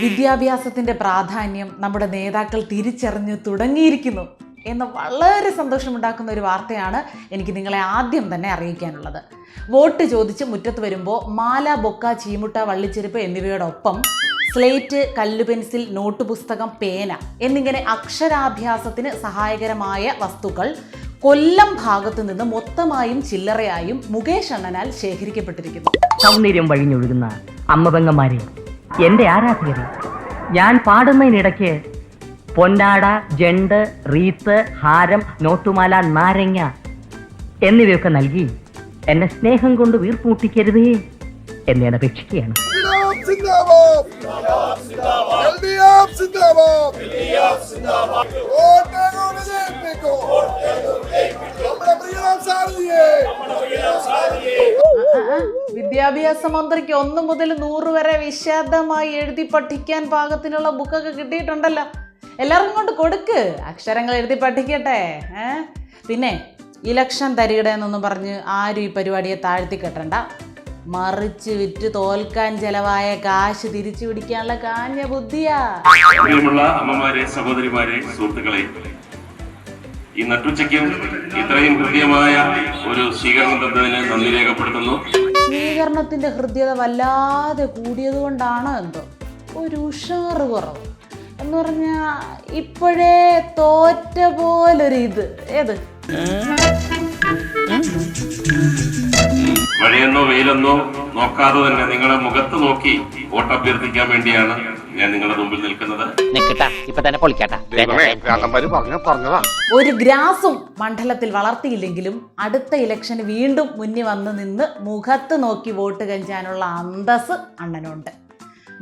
വിദ്യാഭ്യാസത്തിന്റെ പ്രാധാന്യം നമ്മുടെ നേതാക്കൾ തിരിച്ചറിഞ്ഞു തുടങ്ങിയിരിക്കുന്നു എന്ന വളരെ സന്തോഷമുണ്ടാക്കുന്ന ഒരു വാർത്തയാണ് എനിക്ക് നിങ്ങളെ ആദ്യം തന്നെ അറിയിക്കാനുള്ളത്. വോട്ട് ചോദിച്ച് മുറ്റത്ത് വരുമ്പോൾ മാല ബൊക്ക ചീമുട്ട വള്ളിച്ചെരുപ്പ് എന്നിവയോടൊപ്പം സ്ലേറ്റ് കല്ല് പെൻസിൽ നോട്ട് പുസ്തകം പേന എന്നിങ്ങനെ അക്ഷരാഭ്യാസത്തിന് സഹായകരമായ വസ്തുക്കൾ കൊല്ലം ഭാഗത്തു നിന്ന് മൊത്തമായും ചില്ലറയായും മുകേഷ് അണ്ണനാൽ ശേഖരിക്കപ്പെട്ടിരിക്കുന്നു. സൗന്ദര്യം വഴിഞ്ഞൊഴുകുന്ന അമ്മപെങ്ങന്മാരെ എന്റെ ആരാധകരെ ഞാൻ പാടുന്നതിനിടയ്ക്ക് പൊന്നാട ജണ്ട് റീത്ത് ഹാരം നോട്ടുമാല നാരങ്ങ എന്നിവയൊക്കെ നൽകി എന്നെ സ്നേഹം കൊണ്ട് വീർപ്പൂട്ടിക്കരുതേ എന്ന് ഞാൻ അപേക്ഷിക്കുകയാണ്. സിന്ദാബാദ് വിദ്യാഭ്യാസ മന്ത്രിക്ക് ഒന്നു മുതൽ നൂറ് വരെ വിശദമായി എഴുതി പഠിക്കാൻ പാകത്തിനുള്ള ബുക്കൊക്കെ കിട്ടിയിട്ടുണ്ടല്ലോ. എല്ലാവർക്കും കൊണ്ട് കൊടുക്ക്. അക്ഷരങ്ങൾ എഴുതി പഠിക്കട്ടെ. പിന്നെ ഇലക്ഷൻ തരികട എന്നൊന്നും പറഞ്ഞ് ആരും ഈ പരിപാടിയെ താഴ്ത്തി കെട്ടണ്ട. മറിച്ച് വിറ്റ് തോൽക്കാൻ ചെലവായ കാശ് തിരിച്ചു പിടിക്കാനുള്ള കാഞ്ഞ ബുദ്ധിയാ അമ്മമാരെ സഹോദരിമാരെ സുഹൃത്തുക്കളെ ഈ നട്ടുച്ചയ്ക്കും ഇത്രയും ഹൃദ്യമായ ഒരു സ്വീകരണം തന്നതിന് നന്ദി രേഖപ്പെടുത്തുന്നു. സ്വീകരണത്തിന്റെ ഹൃദ്യത വല്ലാതെ കൂടിയത് കൊണ്ടാണ് എന്തോ ഒരു ഉഷാറ് കുറവ്. എന്ന് പറഞ്ഞാ ഇപ്പോഴേ തോറ്റ പോലൊരു ഇത്. ഏത്? മഴയെന്നോ വെയിലെന്നോ നോക്കാതെ തന്നെ നിങ്ങളെ മുഖത്ത് നോക്കി വോട്ട് അഭ്യർത്ഥിക്കാൻ വേണ്ടിയാണ് ഞാൻ നിങ്ങളുടെ മുമ്പിൽ നിൽക്കുന്നത് നിക്കട്ടാ ഇപ്പൊ തന്നെ പൊളിക്കട്ടാ. ഒരു ഗ്രാസും മണ്ഡലത്തിൽ വളർത്തിയില്ലെങ്കിലും അടുത്ത ഇലക്ഷന് വീണ്ടും മുന്നിൽ വന്ന് നിന്ന് മുഖത്ത് നോക്കി വോട്ട് കഞ്ചാനുള്ള അന്തസ് അണ്ണനുണ്ട്.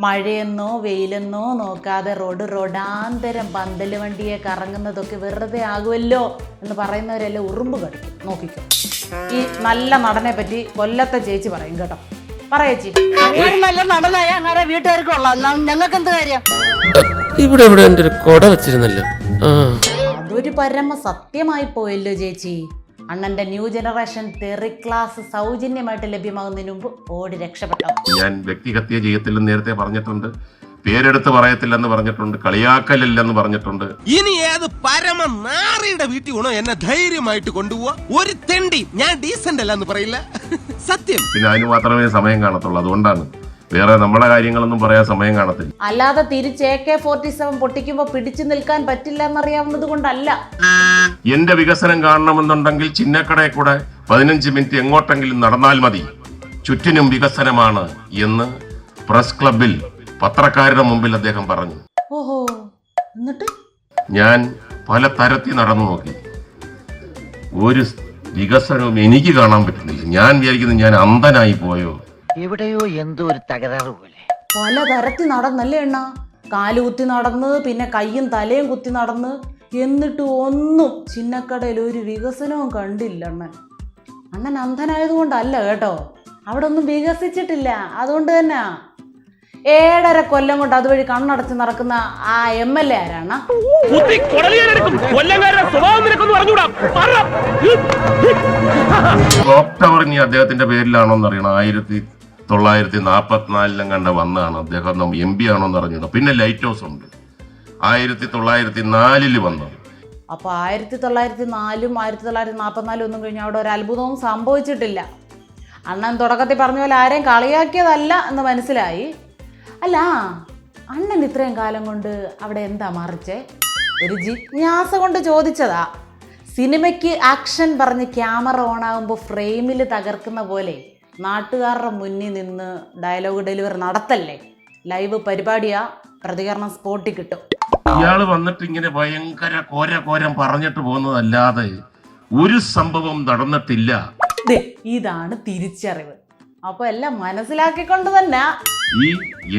മഴയെന്നോ വെയിലെന്നോ നോക്കാതെ റോഡ് റോഡാന്തരം പന്തൽ വണ്ടിയെ കറങ്ങുന്നതൊക്കെ വെറുതെ ആകുമല്ലോ എന്ന് പറയുന്നവരെല്ലാം ഉറുമ്പ് കടിക്കും. നോക്കിക്കും. ഈ നല്ല നടനെ പറ്റി കൊല്ലത്തെ ചേച്ചി പറയും കേട്ടോ. പറയേച്ചി നല്ല നടനായ ഞങ്ങൾക്ക് എന്ത് കാര്യം? ഇവിടെ ഇവിടെ എന്റെ ഒരു കൊട വെച്ചിരുന്നല്ലോ. ആ. അതൊരു പരമ സത്യമായി പോയല്ലോ ചേച്ചി. അണ്ണന്റെ ന്യൂ ജനറേഷൻ തെറി ക്ലാസ് സൗജന്യമായിട്ട് ലഭ്യമാകുന്നതിന് മുമ്പ് ഓടി രക്ഷപ്പെട്ടു. ഞാൻ വ്യക്തിഹത്യ ചെയ്യത്തില്ലെന്ന് നേരത്തെ പറഞ്ഞിട്ടുണ്ട്. പേരെടുത്ത് പറയത്തില്ലെന്ന് പറഞ്ഞിട്ടുണ്ട്. കളിയാക്കലില്ലെന്ന് പറഞ്ഞിട്ടുണ്ട്. ഇനി ഏത് പരമ നാറിയുടെ വീട്ടിൽ ഗുണോ എന്നെ ധൈര്യമായിട്ട് കൊണ്ടുപോവാ? ഒരു തെണ്ടി ഞാൻ ഡീസന്റ് അല്ലെന്ന് പറയില്ല. സത്യം. പിന്നെ അതിന് മാത്രമേ സമയം കാണത്തുള്ളൂ. അതുകൊണ്ടാണ് വേറെ നമ്മുടെ കാര്യങ്ങളൊന്നും പറയാൻ സമയം കാണത്തില്ല. അല്ലാതെ തിരിച്ച് എ കെ ഫോർട്ടി സെവൻ പൊട്ടിക്കുമ്പോ പിടിച്ചു നിൽക്കാൻ പറ്റില്ല എന്നറിയാവുന്നത് കൊണ്ടല്ല. എന്റെ വികസനം കാണണമെന്നുണ്ടെങ്കിൽ ചിന്നക്കടയിൽ കൂടെ പതിനഞ്ച് മിനിറ്റ് എങ്ങോട്ടെങ്കിലും നടന്നാൽ മതി. ചുറ്റിനും വികസനമാണ് എന്ന് പ്രസ് ക്ലബിൽ പത്രക്കാരുടെ മുമ്പിൽ അദ്ദേഹം പറഞ്ഞു. ഓഹോ എന്നിട്ട്? ഞാൻ പല തരത്തിൽ നടന്നു നോക്കി. ഒരു വികസനവും എനിക്ക് കാണാൻ പറ്റുന്നില്ല ഞാൻ വിചാരിക്കുന്നത് ഞാൻ അന്ധനായി പോയോ? എവിടെയോ എന്തോ ഒരു തകരാറ് പോലെ. പല തരത്തിൽ നടന്നല്ലേ എണ്ണ കാലുകുത്തി നടന്ന് പിന്നെ കയ്യും തലയും കുത്തി നടന്ന്. എന്നിട്ട് ഒന്നും ചിന്നക്കടയിൽ ഒരു വികസനവും കണ്ടില്ല അണ്ണൻ. അണ്ണൻ അന്ധനായതുകൊണ്ടല്ല കേട്ടോ. അവിടെ ഒന്നും വികസിച്ചിട്ടില്ല. അതുകൊണ്ട് തന്നെ. ഏഴര കൊല്ലം കൊണ്ട് അതുവഴി കണ്ണടച്ച് നടക്കുന്ന ആ എം എൽ എ ആരാണ്? ഇനി അദ്ദേഹത്തിന്റെ പേരിലാണോന്ന് അറിയണം. ആയിരത്തി തൊള്ളായിരത്തി നാൽപ്പത്തിനാലിലും കണ്ട വന്നതാണ് അദ്ദേഹം. എം പി ആണോന്ന് അറിഞ്ഞില്ല പിന്നെ ലൈറ്റ് ഹൗസ് ഉണ്ട്. ആയിരത്തി തൊള്ളായിരത്തി നാലിൽ വന്നത്. അപ്പോൾ ആയിരത്തി തൊള്ളായിരത്തി നാലും ആയിരത്തി തൊള്ളായിരത്തി നാൽപ്പത്തിനാലും ഒന്നും കഴിഞ്ഞാൽ അവിടെ ഒരു അത്ഭുതവും സംഭവിച്ചിട്ടില്ല. അണ്ണൻ തുടക്കത്തിൽ പറഞ്ഞ പോലെ ആരെയും കളിയാക്കിയതല്ല എന്ന് മനസ്സിലായി. അല്ല അണ്ണൻ ഇത്രയും കാലം കൊണ്ട് അവിടെ എന്താ മറിച്ചേ? ഒരു ജിജ്ഞാസ കൊണ്ട് ചോദിച്ചതാ. സിനിമയ്ക്ക് ആക്ഷൻ പറഞ്ഞ് ക്യാമറ ഓണാകുമ്പോൾ ഫ്രെയിമിൽ തകർക്കുന്ന പോലെ നാട്ടുകാരുടെ മുന്നിൽ നിന്ന് ഡയലോഗ് ഡെലിവറി നടത്തല്ലേ? ലൈവ് പരിപാടിയാ പ്രതികരണം സ്പോട്ടിൽ കിട്ടും. ഇയാൾ വന്നിട്ട് ഇങ്ങനെ ഭയങ്കര കോര കോരം പറഞ്ഞിട്ട് പോകുന്നതല്ലാതെ ഒരു സംഭവം നടന്നിട്ടില്ല. ദേ, ഇതാണ് തിരിച്ചറിവ്. അപ്പൊ എല്ലാം മനസ്സിലാക്കിക്കൊണ്ട് തന്നെ. ഈ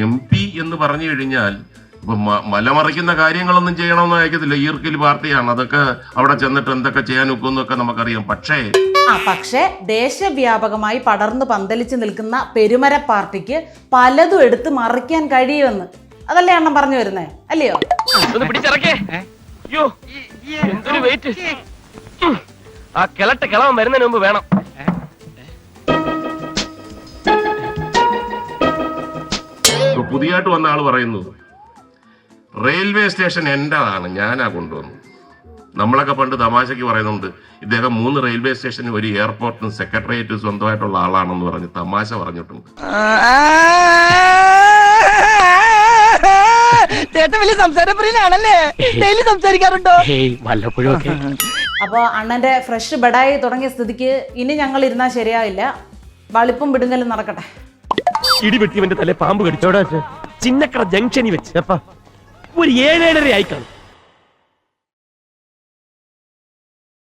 എം പി എന്ന് പറഞ്ഞു കഴിഞ്ഞാൽ ഇപ്പൊ മലമറിക്കുന്ന കാര്യങ്ങളൊന്നും ചെയ്യണമെന്ന് അയക്കത്തില്ല. ഈർക്കിൽ പാർട്ടിയാണ്. അതൊക്കെ അവിടെ ചെന്നിട്ട് എന്തൊക്കെ ചെയ്യാൻ ഒക്കുന്നൊക്കെ നമുക്കറിയാം. പക്ഷേ ആ പക്ഷേ ദേശവ്യാപകമായി പടർന്നു പന്തലിച്ച് നിൽക്കുന്ന പെരുമര പാർട്ടിക്ക് പലതും എടുത്ത് മറിക്കാൻ കഴിയുമെന്ന്. അതല്ലേ അണ്ണൻ പറഞ്ഞു വരുന്നേ? അല്ലയോ? ഒന്ന് പിടിച്ചിറക്കേ. അയ്യോ എന്തൊരു വെയിറ്റ് ആ കിളട്ട് കിളവൻ വരുന്നതിന് മുമ്പ് വേണം. പുതിയതായിട്ട് വന്ന ആൾ പറയുന്നു റെയിൽവേ സ്റ്റേഷൻ എന്റെതാണ് ഞാനാ കൊണ്ടുവന്നു. നമ്മളൊക്കെ പണ്ട് തമാശയ്ക്ക് പറയുന്നുണ്ട് ഇദ്ദേഹം മൂന്ന് റെയിൽവേ സ്റ്റേഷനും ഒരു എയർപോർട്ടും സെക്രട്ടേറിയറ്റും സ്വന്തമായിട്ടുള്ള ആളാണെന്ന് പറഞ്ഞ് തമാശ പറഞ്ഞിട്ടുണ്ട്. ചേട്ടൻ വലിയ സംസാരപ്രിയനാണല്ലേ? ഡെയിലി സംസാരിക്കാറുണ്ടോ? വല്ലപ്പോഴും ഒക്കെ. അപ്പോൾ അണ്ണന്റെ ഫ്രഷ് ബെഡായി തുടങ്ങിയ സ്ഥിതിക്ക് ഇനി ഞങ്ങൾ ഇരുന്നാൽ ശരിയാവില്ല. വളിപ്പും വിടുങ്ങലും നടക്കട്ടെ. ഇടിവെട്ടിവന്റെ തലേ പാമ്പ് കടിച്ചോടാ ചിന്നക്കട ജംഗ്ഷനിൽ വെച്ച്. ഒരു ഏഴേഴര ആയി കാണും.